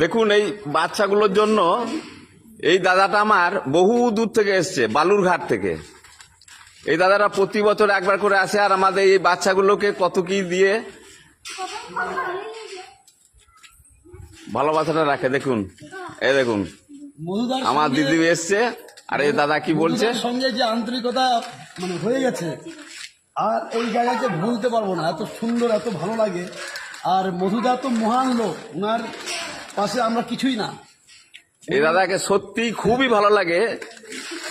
দেখুন এই বাচ্চাগুলোর জন্য এই দাদাটা আমার বহু দূর থেকে এসছে বালুরঘাট থেকে। এই দাদাটা প্রতি বছর একবার করে আসে আর আমাদের এই বাচ্চাগুলোকে কত কি দিয়ে ভালোবাসাটা রাখে। দেখুন এ দেখুন আমার দিদি এসছে আর এই দাদা কি বলছে? সঙ্গে যে আন্তরিকতা মানে হয়ে গেছে আর এই জায়গাকে ভুলতে পারব না এত সুন্দর এত ভালো লাগে। আর মধুদা তো মহান লোক ওনার পাশে আমরা কিছুই না। এই দাদাকে সত্যি খুবই ভালো লাগে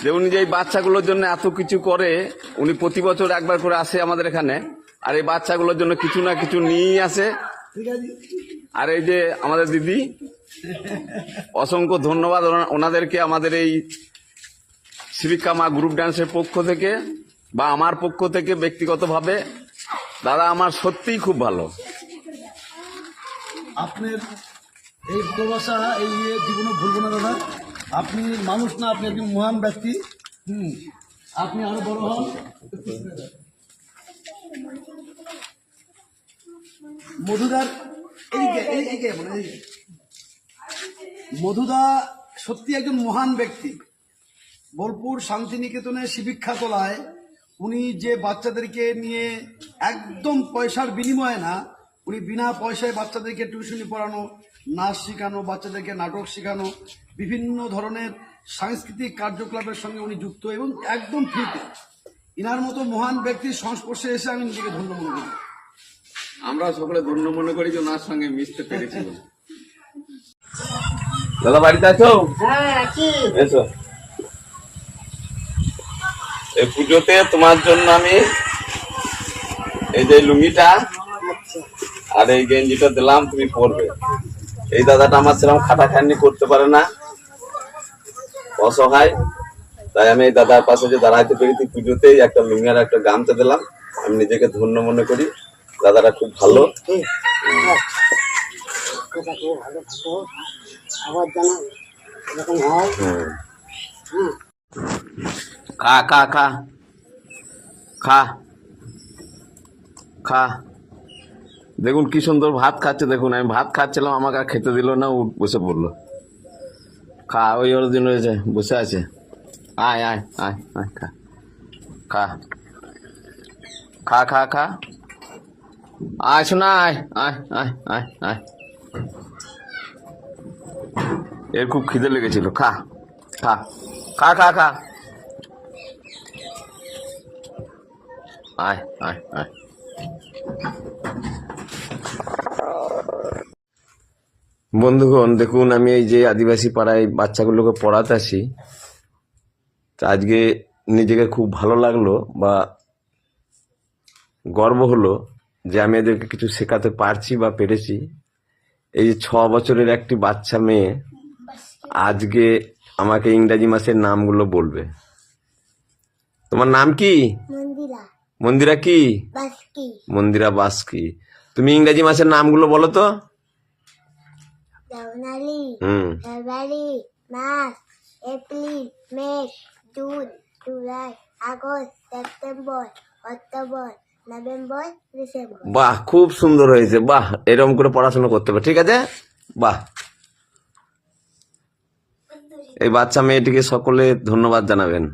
যে উনি যে বাচ্চাগুলোর জন্য এত কিছু করে উনি প্রতি বছর একবার করে আসে আমাদের এখানে। আর এই বাচ্চাগুলোর জন্য কিছু না কিছু নিয়েই আসে। আর এই যে আমাদের দিদি অসংখ্য ধন্যবাদ ওনা- ওনাদেরকে আমাদের এই শিবিকা মা গ্রুপ ডান্সের পক্ষ থেকে বা আমার পক্ষ থেকে ব্যক্তিগতভাবে। দাদা আমার সত্যিই খুব ভালো। আপনার এই ভালোবাসা, এই ইয়ে জীবনে ভুলবো না, দাদা। আপনি মানুষ না, আপনি একজন মহান ব্যক্তি। হুম। আপনি আরও বড় হন। মধুদার। মধুদা সত্যি একজন মহান ব্যক্তি। বোলপুর শান্তিনিকেতনে শিবিক্ষা তোলায় উনি যে বাচ্চাদেরকে নিয়ে একদম পয়সার বিনিময়ে না, উনি বিনা পয়সায় বাচ্চাদেরকে টিউশনি পড়ানো নাচ শেখানো বাচ্চাদেরকে নাটক শেখানো বিভিন্ন ধরনের সাংস্কৃতিক কার্যকলাপের সঙ্গে উনি যুক্ত এবং একদম ফ্রিতে। ইনার মতো মহান ব্যক্তির সংস্পর্শে এসে আমি নিজেকে ধন্য মনে করি। আমরা সকলে ধন্য মনে করি যে ওনার সঙ্গে মিশতে পেরেছি দাদা বাড়িতে আছো? হ্যাঁ এসো। এই পুজোতে তোমার জন্য আমি এই যে লুঙ্গিটা আর এই গেঞ্জিটা দিলাম তুমি পরবে। এই দাদাটা আমার সেরকম খাটাখাটনি করতে পারে না। অসহায়। তাই আমি এই দাদার পাশে যে দাঁড়াইতে পেরেছি পুজোতেই একটা লুঙ্গি আর একটা গামছা দিলাম। আমি নিজেকে ধন্য মনে করি। দাদাটা খুব ভালো। হয়। খা খা খা। খা। খা। দেখুন কি সুন্দর ভাত খাচ্ছে, দেখুন, আমি ভাত খাচ্ছিলাম, আমাকে আর খেতে দিল না বসে পড়ল। খা, ওই ওর দিন রয়েছে বসে আছে। আয় আয় আয় আয়, খা। খা। খা খা খা। আয়, শোনা, আয় আয় আয় আয় আয়। এর খুব খিদে লেগেছিল, খা খা। খা খা খা। আয় আয় আয়। বন্ধুগণ দেখুন আমি এই যে আদিবাসী পাড়ায় বাচ্চাগুলোকে পড়াতে আসি তা আজকে নিজেকে খুব ভালো লাগল বা গর্ব হলো যে আমি এদেরকে কিছু শেখাতে পারছি বা পেরেছি। এই যে ছ বছরের একটি বাচ্চা মেয়ে আজকে আমাকে ইংরাজি মাসের নামগুলো বলবে। তোমার নাম কি? মন্দিরা। মন্দিরা কি? মন্দিরা বাসকি। তুমি ইংরাজি মাসের নামগুলো বলো তো। জানুয়ারি ফেব্রুয়ারি March April May June July August September October November December বাহ খুব সুন্দর হয়েছে। বাহ এরকম করে পড়াশোনা করতে হবে ঠিক আছে? বাহ। এই বাচ্চা মেয়েটিকে সকলে ধন্যবাদ জানাবেন।